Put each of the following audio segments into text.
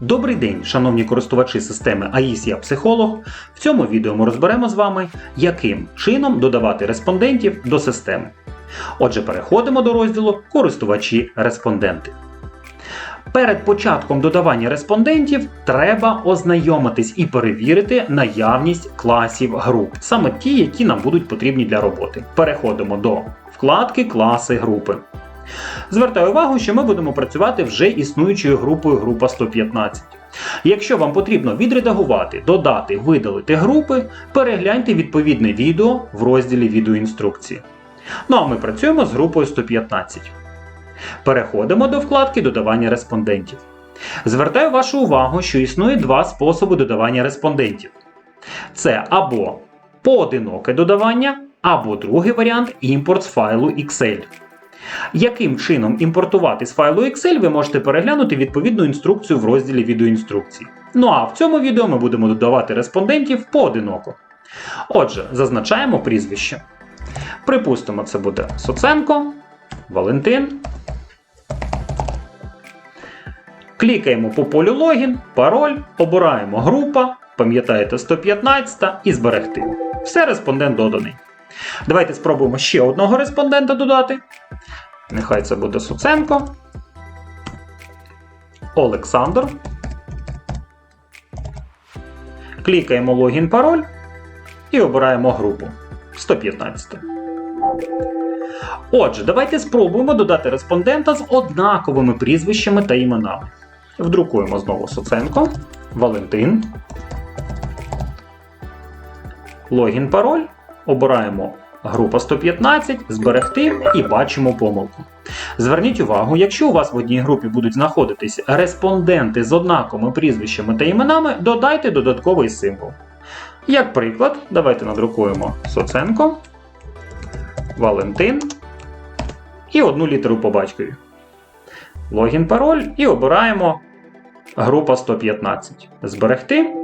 Добрий день, шановні користувачі системи АІС Я Психолог. В цьому відео ми розберемо з вами, яким чином додавати респондентів до системи. Отже, переходимо до розділу Користувачі-респонденти. Перед початком додавання респондентів треба ознайомитись і перевірити наявність класів груп, саме ті, які нам будуть потрібні для роботи. Переходимо до вкладки Класи групи. Звертаю увагу, що ми будемо працювати вже існуючою групою група 115. Якщо вам потрібно відредагувати, додати, видалити групи, перегляньте відповідне відео в розділі відеоінструкції. Ну а ми працюємо з групою 115. Переходимо до вкладки Додавання респондентів. Звертаю вашу увагу, що існує два способи додавання респондентів: це або поодиноке додавання, або другий варіант імпорт з файлу Excel. Яким чином імпортувати з файлу Excel, ви можете переглянути відповідну інструкцію в розділі відеоінструкції. Ну а в цьому відео ми будемо додавати респондентів поодиноко. Отже, зазначаємо прізвище. Припустимо, це буде Соценко, Валентин. Клікаємо по полю логін, пароль, обираємо група, пам'ятаєте 115 і зберегти. Все, респондент доданий. Давайте спробуємо ще одного респондента додати. Нехай це буде Суценко. Олександр. Клікаємо логін пароль і обираємо групу 115. Отже, давайте спробуємо додати респондента з однаковими прізвищами та іменами. Вдрукуємо знову Суценко, Валентин. Логін пароль. Обираємо група 115, зберегти і бачимо помилку. Зверніть увагу, якщо у вас в одній групі будуть знаходитись респонденти з однаковими прізвищами та іменами, додайте додатковий символ. Як приклад, давайте надрукуємо Соценко, Валентин і одну літеру по батькові. Логін пароль і обираємо група 115. Зберегти.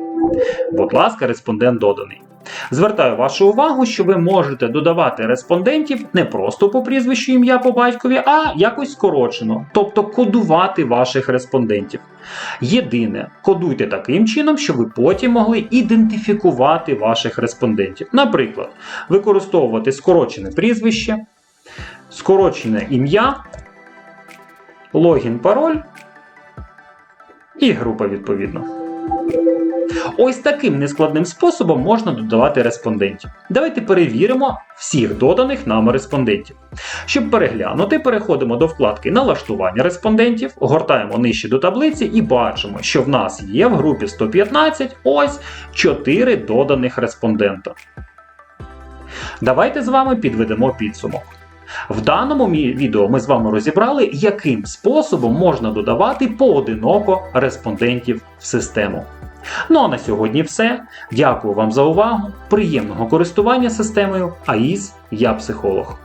Будь ласка, респондент доданий. Звертаю вашу увагу, що ви можете додавати респондентів не просто по прізвищу ім'я по батькові, а якось скорочено, тобто кодувати ваших респондентів. Єдине, кодуйте таким чином, щоб ви потім могли ідентифікувати ваших респондентів. Наприклад, використовувати скорочене прізвище, скорочене ім'я, логін, пароль і група відповідно. Ось таким нескладним способом можна додавати респондентів. Давайте перевіримо всіх доданих нами респондентів. Щоб переглянути, переходимо до вкладки Налаштування респондентів, гортаємо нижче до таблиці і бачимо, що в нас є в групі 115 ось 4 доданих респондента. Давайте з вами підведемо підсумок. В даному відео ми з вами розібрали, яким способом можна додавати поодиноко респондентів в систему. Ну а на сьогодні все. Дякую вам за увагу. Приємного користування системою АІС Я психолог.